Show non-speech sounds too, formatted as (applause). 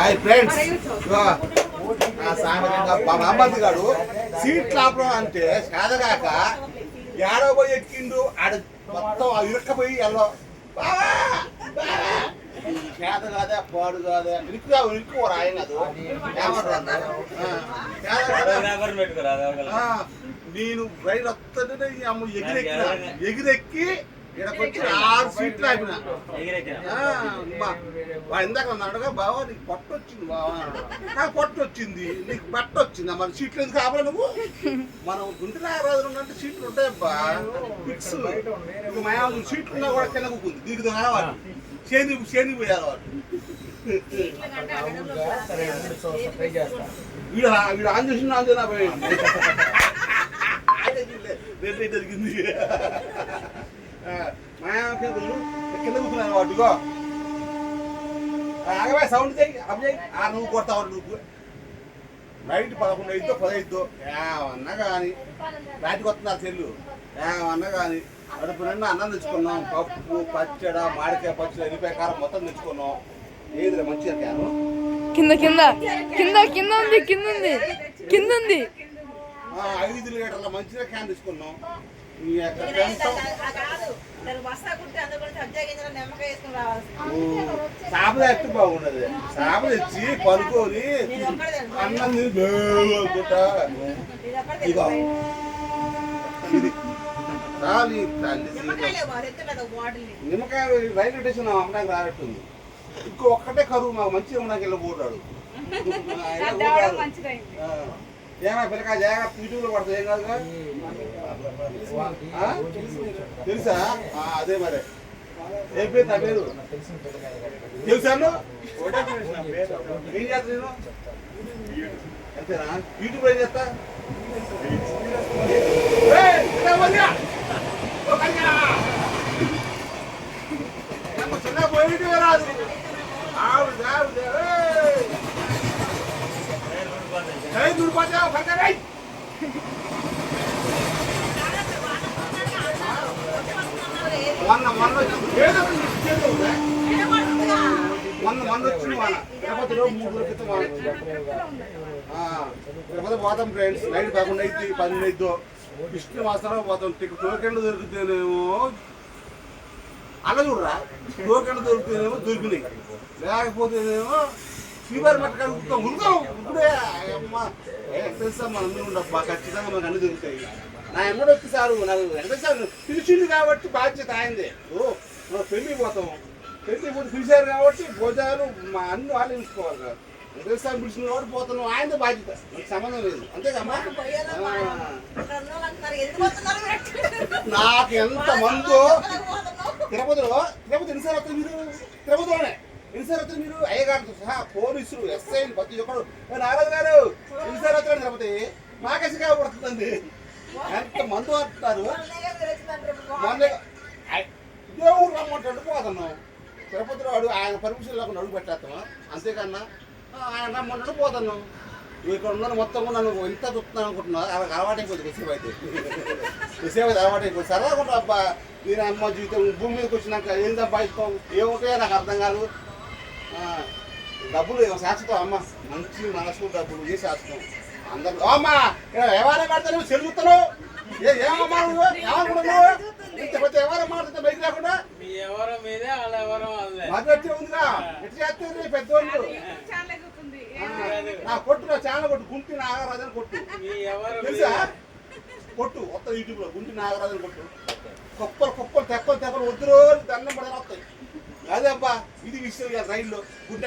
Hi friends. Mohammed గారు seat లాపడం అంటే సాదగాక ఏడో పోయి ఎక్కిండు ఆడ మొత్తం ఇరక్కపోయి ఎల్లో. చేత కాదే పాడు కాదే ఇరుక్కుగా ఇరుక్కుపోరు ఆయన నేను రైలు వస్తుంటే ఎగిరెక్కిన. ఎగిరెక్కి ఇక్కడికి ఆరు సీట్లు అయిపోయినా ఆ, అమ్మా. వాడు ఇందాక అన్నాడుగా బావా నీకు పట్టు వచ్చింది బావా. నాకు పట్టు వచ్చింది నీకు బట్ట వచ్చింది మన సీట్లు ఎందుకు కావాలి నువ్వు? మనం గుంటూరు నాగరాజు అంటే సీట్లు ఉంటాయబ్బా ఫిక్స్. మేము సీట్లు ఉన్నా కూడా కింద కూకుంది దీనికి రావాలి శని శని పోయారు వాడు వీడు వీడు ఆన్ చేసిన ఆన్ చేసిన పోయింది రేపు జరిగింది కింద కూర్చున్నాను వాటిగో ఆగవే సౌండ్ చేయి అప్ చేయి ఆ నువ్వు కొడతావు నువ్వు. నైట్ పదకొండు అయిద్దో పదైద్దో ఏమన్నా కానీ బయటకు వస్తున్నారు చెల్లు. ఏమన్నా కానీ అడుపు నిండా అన్నం తెచ్చుకున్నాం పప్పు పచ్చడ మామిడికాయ పచ్చడి ఎరిపాయ కారం మొత్తం తెచ్చుకున్నాం. ఏదిరా మంచిగా క్యాను? కింద కింద కింద కింద ఉంది కింద ఉంది కింద ఉంది. ఆ, ఐదు లీటర్ల మంచిగా క్యాన్ తెచ్చుకున్నాం. ఈ యొక్క పెంచం బాగుండదు. చేప తెచ్చి పనుకొని అన్నం నిమ్మకాయ రైల్వే స్టేషన్ అమ్మడానికి రానట్టుంది. ఇంకో ఒక్కటే కరువు మాకు మంచిగా ఉండడానికి వెళ్ళి పోతాడు. (laughs) ఏమైనా పిల్లకాయ జాగ్రత్త యూట్యూబ్లో పడుతుంది ఏం కాదుగా తెలుసా? అదే మరి. ఏ పేరు నా పేరు? తెలుసా ఏం చేస్తా నేను? అంతేనా? యూట్యూబ్ ఏం చేస్తా? చిన్న పోయి రాదు ఏయ్, దుర్పచావు, కన్యా, మొన్న మొన్న మొన్న మొన్న వచ్చింది మూడు రోజుల క్రితం తిరుపతి పోతాం ఫ్రెండ్స్ నైట్ పదకొండు అయితే పన్నెండు అయిద్దో విష్ణు మాసంలో పోతాం టికెట్ టోకెన్లు దొరికితేనేమో అలా చూడరా. టోకెన్లు దొరికితేనేమో దొరికినాయి. లేకపోతేనేమో ఫీవర్ ఇప్పుడే అమ్మ ఏ తెలుసా మన ఉండబ్బా ఖచ్చితంగా మనకు అన్ని దొరుకుతాయి. నా ఎమ్మడు వచ్చి సారు నాకు వెంకటేశ్వర పిలిచింది కాబట్టి బాధ్యత ఆయనదే. ఓ మనం పెళ్ళి పోతాం. పెళ్ళి పోతే పిలిచారు కాబట్టి భోజనాలు మా అన్ని వాళ్ళు చూసుకోవాలి కదా. వెంకటేశ్వర పిలిచింది కాబట్టి పోతున్నాం. ఆయనదే బాధ్యత. నాకు సంబంధం లేదు. అంతేకమ్మా. నాకు ఎంత మందో తిరుపతిలో తిరుపతి ఎన్నిసార్లు వస్తారు మీరు తిరుపతిలోనే ఎన్నిసార్లు వస్తారు మీరు అయ్యగారితో సహా పోలీసులు ఎస్ఐలు ప్రతి ఒక్కరు నారాజు గారు ఎన్నిసార్లు వస్తారు తిరుపతి. మాకేసి కాబడుతుందండి ఎంత మందు వస్తారు దేవుడు రమ్మంటాడు పోతాను తిరుపతిలో వాడు ఆయన పర్మిషన్ లేకుండా అడుగు పెట్టేస్తాను అంతేకన్నా ఆయన రమ్మంటాడు పోతాను ఇక్కడ ఉన్నాను మొత్తం నన్ను ఎంత చూస్తున్నాను అనుకుంటున్నా అలా అయిపోతుంది కొద్దిసేపు అయితే. కొద్దిసేపు అయితే అలవాటు అయిపోతుంది సరదా ఉంటా అబ్బా నేను అమ్మ జీవితం భూమి మీదకి వచ్చినాక ఏం సంపాదిస్తాం? ఏముంటాయో నాకు అర్థం కాదు. డబ్బులు శాశ్వతం అమ్మ. మంచి మనసు డబ్బులు ఏ శాశ్వతం? అందరు అమ్మ ఎవరైనా మాడతాను చెల్లుతాను ఏ ఏమమ్మా నువ్వు? ఏమనుకుంటున్నావు? మాడుతుంటే బయట ఎవరో ఎవరో మధ్య ఉందిగా. ఎట్లా పెద్దోళ్ళు? నా కొట్టు నా ఛానల్ కొట్టు గుంటి నాగరాజన్ కొట్టు. మీ ఎవరు తెలుసా? కొట్టు కొత్త యూట్యూబ్లో గుంటి నాగరాజన్ కొట్టు. కుప్పలు కుప్పలు తెప్పలు తెప్పలు వద్దు రోజు దండం పడని వస్తాయి అదే అబ్బా ఇది విషయం రైల్లో. గుడ్